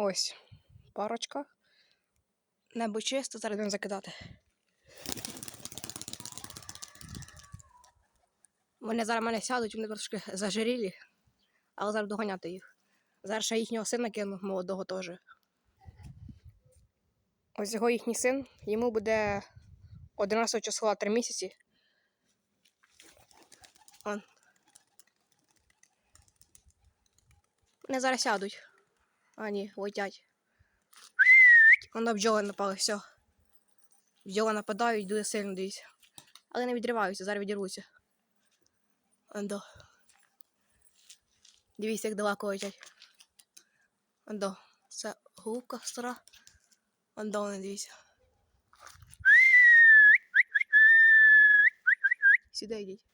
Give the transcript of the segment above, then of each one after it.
Ось парочка. Небо чисто, зараз будемо закидати. Вони зараз мене сядуть, вони трошки зажирілі, але зараз доганяти їх. Зараз ще їхнього сина кину, молодого теж. Ось його їхній син, йому буде 11 числа 3 місяці. Он. Вони зараз сядуть. А ні, летять. Воно бджоли напали, все. Бджоли нападають, дуже сильно дивіться. Але не відриваються, зараз відірвуться. Андо. Дивіться, як далеко летять. Андо. Це голубка стара. Андо, вони дивіться. Сюди йдіть.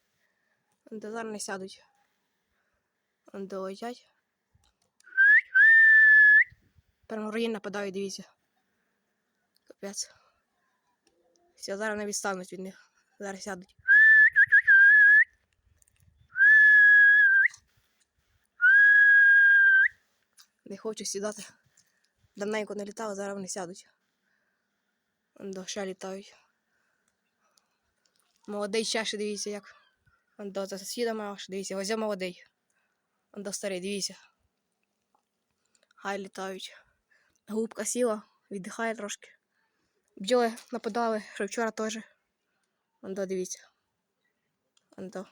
Андо зараз не сядуть. Андо летять. Прямо руїн нападають, дивіться. Капець. Все, зараз не відстануть від них. Зараз сядуть. Не хочу сідати. Давненько не літали, зараз вони сядуть. До ще літають. Молодий ще дивіться як. До за сусідами аж дивіться, я молодий. До старий, дивіться. Хай літають. Голубка сіла, віддихає трошки. Бджоли нападали, що вчора теж. Ондо, дивіться. Ондо.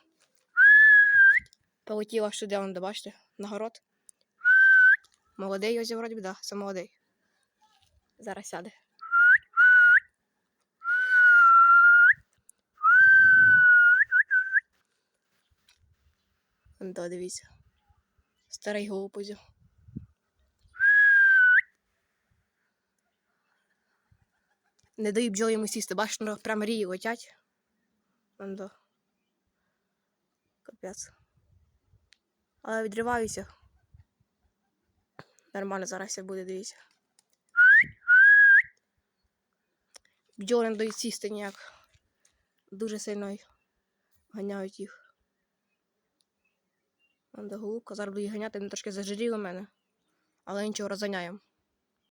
Полетіла сюди, ондо, бачите, на город. Молодий ось вроді, да, це молодий. Зараз сяде. Ондо, дивіться. Старий голуб. Не даю бджоли йому сісти, бачиш, ну, прям рії летять. Ондо. Капець. Але відриваюся. Нормально зараз все буде, дивіться. Бджоли не дають сісти ніяк. Дуже сильно ганяють їх. Ондо голубка, зараз буду їх ганяти, вони трошки зажиріли мене. Але нічого розганяємо.